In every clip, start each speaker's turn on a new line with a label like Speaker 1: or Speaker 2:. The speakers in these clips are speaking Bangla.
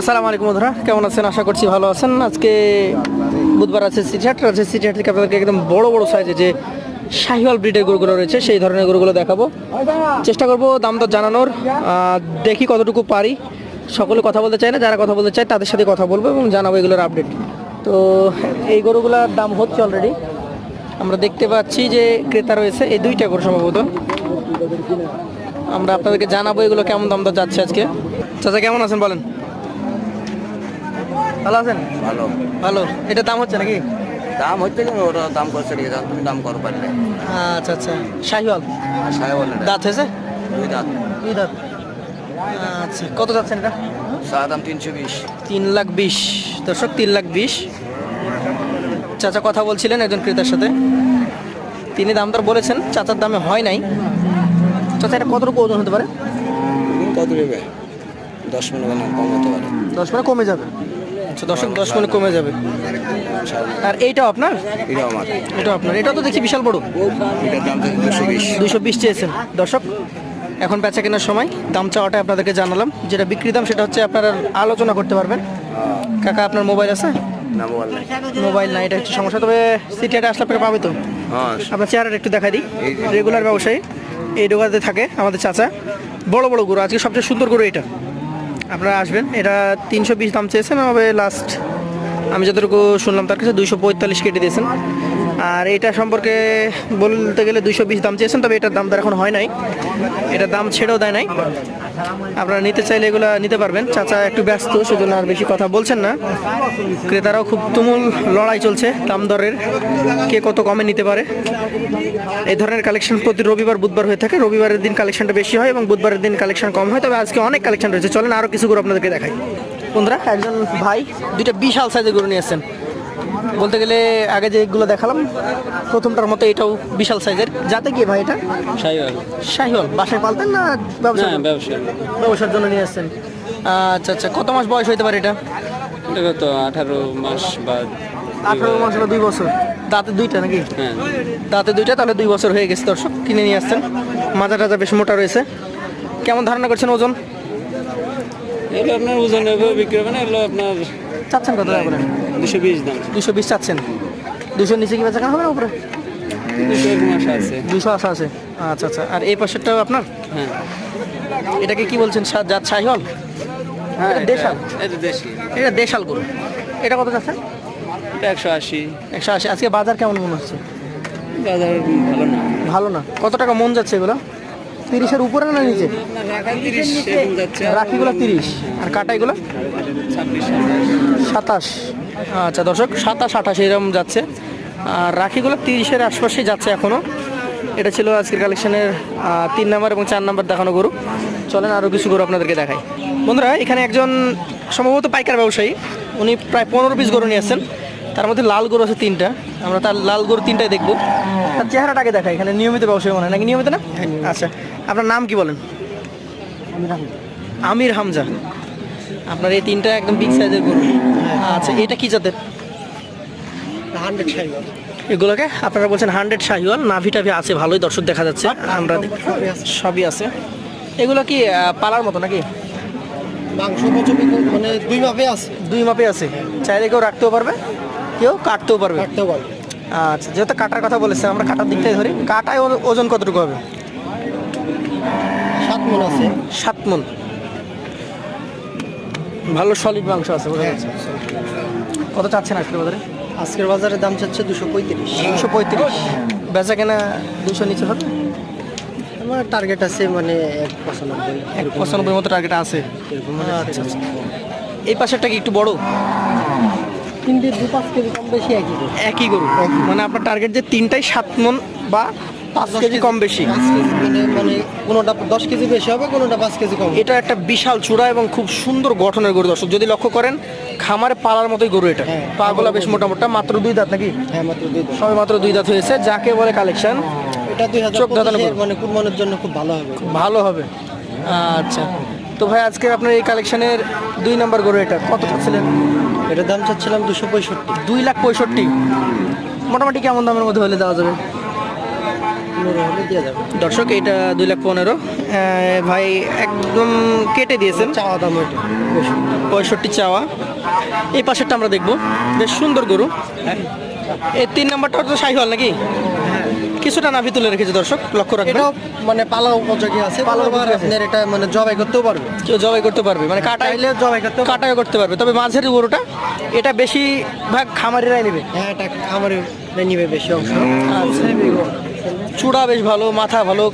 Speaker 1: আসসালামু আলাইকুম বন্ধুরা, কেমন আছেন? আশা করছি ভালো আছেন। আজকে বুধবার আছে সিটি হাট আছে সিটি হাট থেকে আপনাদেরকে একদম বড় বড় সাইজে যে শাহিওয়াল ব্রিডের গরুগুলো রয়েছে, সেই ধরনের গরুগুলো দেখাবো। চেষ্টা করব দাম দর জানানোর দেখি কতটুকু পারি। সকলে কথা বলতে চায় না, যারা কথা বলতে চায় তাদের সাথে কথা বলব এবং জানাব এগুলোর আপডেট তো এই গরুগুলোর দাম হচ্ছে অলরেডি আমরা দেখতে পাচ্ছি যে ক্রেতা রয়েছে, এই দুইটা গরু সম্ভবত। আমরা আপনাদেরকে জানাব এগুলো কেমন দাম দর যাচ্ছে আজকে। চাচা, কেমন আছেন বলেন? ভালো আছেন?
Speaker 2: ভালো।
Speaker 1: ভালো। এটা দাম হচ্ছে নাকি?
Speaker 2: দাম হচ্ছে কেন ওটা দাম করছে ঠিক আছে তুমি দাম করো পারলে।
Speaker 1: আচ্ছা আচ্ছা। শাহিওয়াল?
Speaker 2: বলে
Speaker 1: দাঁত হয়েছে?
Speaker 2: দুই দাঁত।
Speaker 1: দুই দাঁত। আচ্ছা কত যাচ্ছেন এটা?
Speaker 2: সাদা দাম তিনশো বিশ।
Speaker 1: তিন লাখ বিশ। দর্শক তিন লাখ বিশ। চাচা কথা বলছিলেন একজন ক্রেতার সাথে। তিনি দাম দর বলেছেন চাচার দামে হয় নাই। চাচা এটা কতটুকু ওজন হতে পারে?
Speaker 2: কত নেবে? দশ মিনিট মানে কম হতে পারে।
Speaker 1: দশ মানে কমে যাবে। আচ্ছা দর্শক দশ মানে কমে যাবে। আর এইটাও আপনার?
Speaker 2: এটা আমার।
Speaker 1: এটা আপনার। এটা তো দেখছি বিশাল বড়।
Speaker 2: এটার দাম দুশো বিশ।
Speaker 1: দুশো বিশ চেয়েছেন। দর্শক এখন বেচা কেনার সময়। দাম চাওয়াটা আপনাদেরকে জানালাম। যেটা বিক্রি দাম সেটা হচ্ছে আপনারা আলোচনা করতে পারবেন। কাকা আপনার মোবাইল আছে? মোবাইল না এটা হচ্ছে সমস্যা। তবে সিটিআরে আসলে আপনাকে পাবে তো?
Speaker 2: হ্যাঁ।
Speaker 1: আপনার চেহারাটা একটু দেখা দিই। রেগুলার ব্যবসায়ী। এই দোকানে থাকে আমাদের চাচা। বড় বড় গরু। আজকে সবচেয়ে সুন্দর গরু এটা আপনারা আসবেন। এটা তিনশো বিশ দাম চেয়েছেন হবে লাস্ট আমি যতটুকু শুনলাম তার কাছে দুইশো পঁয়তাল্লিশ কেটে দিয়েছেন। আর এটা সম্পর্কে বলতে গেলে দুইশো বিশ দাম চেয়েছেন, তবে এটার দাম তার এখন হয় নাই। এটার দাম ছেড়েও দেয় নাই। আপনারা নিতে চাইলে এগুলো নিতে পারবেন। চাচা একটু ব্যস্ত, সেজন্য আর বেশি কথা বলছেন না। ক্রেতারাও খুব তুমুল লড়াই চলছে দাম দরের কে কত কমে নিতে পারে? এই ধরনের কালেকশন প্রতি রবিবার, বুধবার হয়ে থাকে। রবিবারের দিন কালেকশনটা বেশি হয় এবং বুধবারের দিন কালেকশন কম হয়। তবে আজকে অনেক কালেকশন রয়েছে। চলেন আরও কিছু গরু আপনাদেরকে দেখাই। বন্ধুরা, একজন ভাই, দুইটা বিশাল সাইজের গরু নিয়ে আসছেন। বলতে গেলে আগে যেগুলো দেখালাম প্রথমটার মতো এটাও বিশাল সাইজের যাতে কি ভাই এটা?
Speaker 3: সাইওয়াল
Speaker 1: শাহিওয়াল। বাসায় পালতেন না ব্যবসা?
Speaker 3: ব্যবসা।
Speaker 1: ব্যবসার জন্য নিয়ে আসছেন। আচ্ছা আচ্ছা কত মাস বয়স হইতে পারে এটা?
Speaker 3: এটা কত আঠারো মাস বা
Speaker 1: আঠারো মাস বা দুই বছর। দাঁতে দুইটা নাকি?
Speaker 3: হ্যাঁ।
Speaker 1: দাঁতে দুইটা তাহলে দুই বছর হয়ে গেছে দর্শক কিনে নিয়ে আসছেন। মাজা টাজা বেশ মোটা রয়েছে। কেমন ধারণা করছেন ওজন?
Speaker 3: এগুলো আপনার ওজন বিক্রি হবে না এগুলো আপনার
Speaker 1: চাচ্ছেন কত টাকা করে?
Speaker 3: দুশো বিশ দাম।
Speaker 1: দুশো বিশ চাচ্ছেন। দুশোর নিচে কি বেচা হবে না উপরে?
Speaker 3: দুশো
Speaker 1: আশা আছে। আচ্ছা আচ্ছা। আর এই পাশেরটাও আপনার?
Speaker 3: হ্যাঁ।
Speaker 1: এটাকে কি বলছেন? সা- জাত শাহিওয়াল
Speaker 3: হ্যাঁ
Speaker 1: দেশাল?
Speaker 3: এটা
Speaker 1: এটা দেশাল গরু। এটা কত চাচ্ছেন?
Speaker 3: এটা একশো আশি।
Speaker 1: একশো আশি। আজকে বাজার কেমন মনে হচ্ছে?
Speaker 3: বাজার ভালো না।
Speaker 1: ভালো না। কত টাকা মন যাচ্ছে এগুলো? তিরিশের উপরে না নিচে? রাখিগুলো তিরিশ। আর কাটাইগুলো? সাতাশ। আচ্ছা দর্শক সাতাশ আঠাশ এরকম যাচ্ছে। আর রাখিগুলো তিরিশের আশপাশেই যাচ্ছে এখনও এটা ছিল আজকের কালেকশনের তিন নাম্বার এবং চার নাম্বার দেখানো গরু। চলেন আরও কিছু গরু আপনাদেরকে দেখাই। বন্ধুরা এখানে একজন সম্ভবত পাইকার ব্যবসায়ী। উনি প্রায় পনেরো পিস গরু নিয়ে আসছেন। তার মধ্যে লাল গরু আছে তিনটা। আমরা তার লাল গরু তিনটাই দেখব। তার চেহারাটাকে দেখাই এখানে নিয়মিত ব্যবসায়ী মনে হয়। নাকি নিয়মিত না? আচ্ছা। আপনার নাম কি বলেন? আমির হামজা। আপনার এই তিনটা একদম বিগ সাইজের গরু। আচ্ছা এটা কি জাতের? এগুলোকে আপনারা বলছেন হান্ড্রেড শাহিওয়াল নাভি টাভি আছে ভালোই দর্শক দেখা যাচ্ছে। আমরা সবই আছে। এগুলো কি পালার মতো নাকি?
Speaker 4: মাংস মানে দুই মাপে আছে।
Speaker 1: দুই মাপে আছে। চাইলে কেউ রাখতেও পারবে কেউ কাটতেও পারবে।
Speaker 4: কাটতে পারবে।
Speaker 1: আচ্ছা যেহেতু কাটার কথা বলেছে আমরা কাটার দিকটাই ধরি। কাটায় ওজন কতটুকু হবে?
Speaker 4: সাত মন আছে।
Speaker 1: সাত মন ভালো সলিড মাংস আছে বোঝা যাচ্ছে। কত চাচ্ছেন আজকের বাজারে?
Speaker 4: আজকের বাজারে দাম চাচ্ছে দুশো পঁয়ত্রিশ।
Speaker 1: দুশো পঁয়ত্রিশ। বেচা কেনা দুশো নিচে হবে?
Speaker 4: আমার টার্গেট আছে মানে এক পঁচানব্বই।
Speaker 1: এক পঁচানব্বই মতো টার্গেট আছে। আচ্ছা আচ্ছা। এই পাশেরটা কি একটু বড়?
Speaker 4: তিনটে দু পাঁচ কেজি কম বেশি একই
Speaker 1: একই গরু। মানে আপনার টার্গেট যে তিনটাই সাত মন বা পাঁচ কেজি কম বেশি।
Speaker 4: মানে মানে কোনোটা দশ কেজি বেশি হবে কোনোটা পাঁচ কেজি কম
Speaker 1: এটা একটা বিশাল চূড়া এবং খুব সুন্দর গঠনের গরু দর্শক। যদি লক্ষ্য করেন খামারে পালার মতোই গরু এটা।
Speaker 4: হ্যাঁ।
Speaker 1: পাগুলা বেশ মোটা মোটা মাত্র দুই দাঁত নাকি?
Speaker 4: হ্যাঁ মাত্র দুই দাম
Speaker 1: সবে মাত্র দুই দাঁত হয়েছে যাকে বলে কালেকশন
Speaker 4: এটা দুই হাজার মানে কুরবানের জন্য খুব ভালো হবে।
Speaker 1: ভালো হবে। আচ্ছা তো ভাই আজকে আপনার এই কালেকশনের দুই নাম্বার গরু এটা কত ছিলেন
Speaker 4: এটার দাম চাচ্ছিলাম দুশো পঁয়ষট্টি।
Speaker 1: দুই লাখ পঁয়ষট্টি। মোটামুটি কেমন দামের মধ্যে হলে দেওয়া যাবে
Speaker 4: পনেরো হলে দিয়ে যাবে
Speaker 1: দর্শক এটা দুই লাখ পনেরো। ভাই একদম কেটে দিয়েছেন।
Speaker 4: চাওয়া দাম ওইটা
Speaker 1: পঁয়ষট্টি চাওয়া। এই পাশেরটা আমরা দেখব। বেশ সুন্দর গরু। এই তিন নাম্বারটা তো শাহিওয়াল নাকি? কিছুটা নাভি তুলে রেখেছে দর্শক লক্ষ্য রাখবেন।
Speaker 4: মানে পালা উপযোগী আছে। আপনার এটা মানে জবাই করতেও পারবে।
Speaker 1: কেউ জবাই করতে পারবে। মানে কাটাইলে
Speaker 4: চাইলে জবাই করতে
Speaker 1: কাটাই করতে পারবে। তবে মাঝের গরুটা এটা বেশি ভাগ খামারিরাই নেবে।
Speaker 4: হ্যাঁ এটা আমার নিবে বেশি অংশ।
Speaker 1: চূড়া বেশ ভালো মাথা ভালো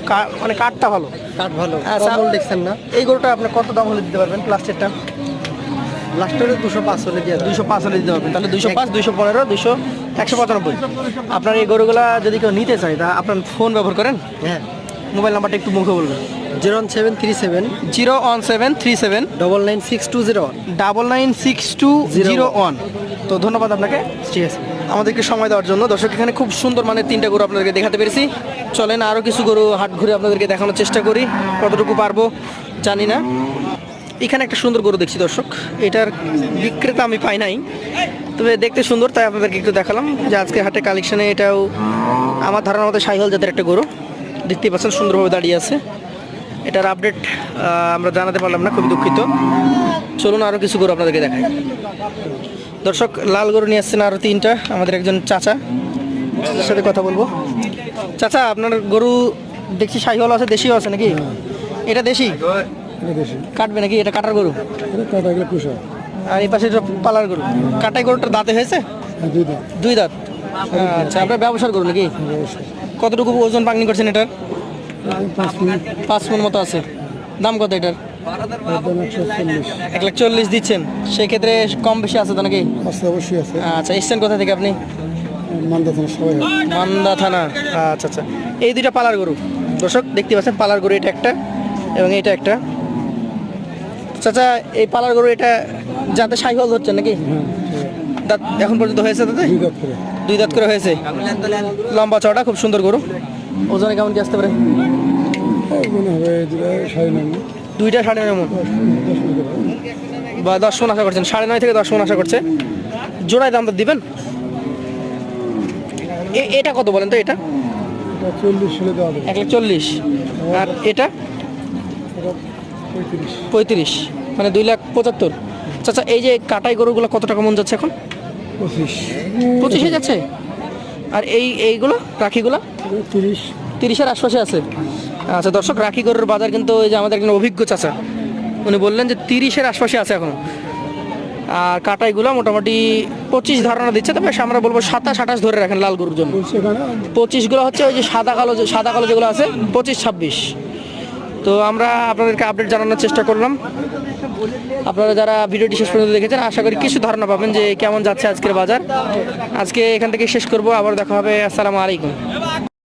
Speaker 1: মানে কাঠটা ভালো।
Speaker 4: কাঠ ভালো
Speaker 1: আচ্ছা।
Speaker 4: কমল দেখছেন না।
Speaker 1: এই গরুটা আপনি কত দাম হলে দিতে পারবেন প্লাস্টিকটা
Speaker 4: লাস্টের দুশো পাঁচ হলে দিয়ে
Speaker 1: দুইশো পাঁচ হলে দিতে পারবেন। তাহলে দুইশো পাঁচ দুইশো পনেরো দুইশো একশো পঁচানব্বই। আপনার এই গরুগুলা যদি কেউ নিতে চায় তা আপনার ফোন ব্যবহার করেন?
Speaker 4: হ্যাঁ।
Speaker 1: মোবাইল নাম্বারটা একটু মুখে বলবেন।
Speaker 4: Zero one seven three seven
Speaker 1: zero one seven three seven
Speaker 4: double nine six two zero one.
Speaker 1: Double nine six two zero one. তো ধন্যবাদ আপনাকে।
Speaker 4: ঠিক আছে।
Speaker 1: আমাদেরকে সময় দেওয়ার জন্য। দর্শক, এখানে খুব সুন্দর মানে তিনটা গরু আপনাদেরকে দেখাতে পেরেছি। চলেন আরও কিছু গরু হাট ঘুরে আপনাদেরকে দেখানোর চেষ্টা করি। কতটুকু পারব জানি না। এখানে একটা সুন্দর গরু দেখছি দর্শক। এটার বিক্রেতা আমি পাই নাই। তবে দেখতে সুন্দর, তাই আপনাদেরকে একটু দেখালাম যে আজকে হাটে কালেকশনে এটাও আমার ধারণা মতো সাইহল জাতের একটা গরু। দেখতেই পাচ্ছেন, সুন্দরভাবে দাঁড়িয়ে আছে। এটার আপডেট আমরা জানাতে পারলাম না, খুবই দুঃখিত। চলুন আরও কিছু গরু আপনাদেরকে দেখাই। দর্শক লাল গরু নিয়ে আসছেন আরও তিনটা আমাদের একজন চাচা। তার সাথে কথা বলব। চাচা আপনার গরু দেখছি শাহিওয়াল আছে দেশিও আছে নাকি? এটা দেশি? কাটবে নাকি? এটা কাটার গরু? আর এই পাশে পালার গরু। কাটাই গরুটার দাঁতে হয়েছে? দুই দাঁত। আচ্ছা আপনার ব্যবসার গরু নাকি? কতটুকু ওজন পাকনি করছেন এটার? পাঁচ মন মতো আছে। দাম কত এটার? এক লাখ চল্লিশ দিচ্ছেন। সেক্ষেত্রে কম বেশি আছে তো নাকি?
Speaker 5: অবশ্যই আছে।
Speaker 1: আচ্ছা এসছেন কোথা থেকে আপনি?
Speaker 5: মান্দা থানা সবাই
Speaker 1: মান্দা থানা। আচ্ছা আচ্ছা। এই দুইটা পালার গরু। দর্শক দেখতে পাচ্ছেন পালার গরু এটা একটা এবং এটা একটা। চাচা এই পালার গরু এটা যাতে সাইহল হচ্ছে নাকি? দাঁত এখন পর্যন্ত হয়েছে তাতে?
Speaker 5: দুই দাঁত করে।
Speaker 1: দুই দাঁত করে হয়েছে। লম্বা চওড়া খুব সুন্দর গরু। ওজনে কেমন কি আসতে পারে?
Speaker 5: হবে সাড়ে।
Speaker 1: দুইটা সাড়ে নয় মন। বা দশ মন আশা করছেন। সাড়ে নয় থেকে দশ মন আশা করছে। জোড়ায় দাম তো দিবেন? এটা কত বলেন তো এটা? এক লাখ চল্লিশ। আর এটা?
Speaker 5: পঁয়ত্রিশ।
Speaker 1: মানে দুই লাখ পঁচাত্তর। চাচা এই যে কাটাই গরুগুলো কত টাকা মন যাচ্ছে এখন?
Speaker 5: পঁচিশ।
Speaker 1: পঁচিশে যাচ্ছে? আর এই এইগুলো রাখিগুলো?
Speaker 5: তিরিশ।
Speaker 1: তিরিশের আশপাশে আছে। আচ্ছা দর্শক রাখি গরুর বাজার কিন্তু ওই যে আমাদের একজন অভিজ্ঞ চাচা উনি বললেন যে তিরিশের আশপাশে আছে এখন। আর কাটাইগুলো মোটামুটি পঁচিশ ধারণা দিচ্ছে তবে আমরা বলব সাতাশ আঠাশ ধরে রাখেন লাল গরুর জন্য। পঁচিশগুলো হচ্ছে ওই যে সাদা কালো যে সাদা কালো যেগুলো আছে পঁচিশ ছাব্বিশ। তো আমরা আপনাদেরকে আপডেট জানানোর চেষ্টা করলাম। আপনারা যারা ভিডিওটি শেষ পর্যন্ত দেখেছেন আশা করি কিছু ধারণা পাবেন যে কেমন যাচ্ছে আজকের বাজার। আজকে এখান থেকে শেষ করব আবার দেখা হবে আসসালামু আলাইকুম।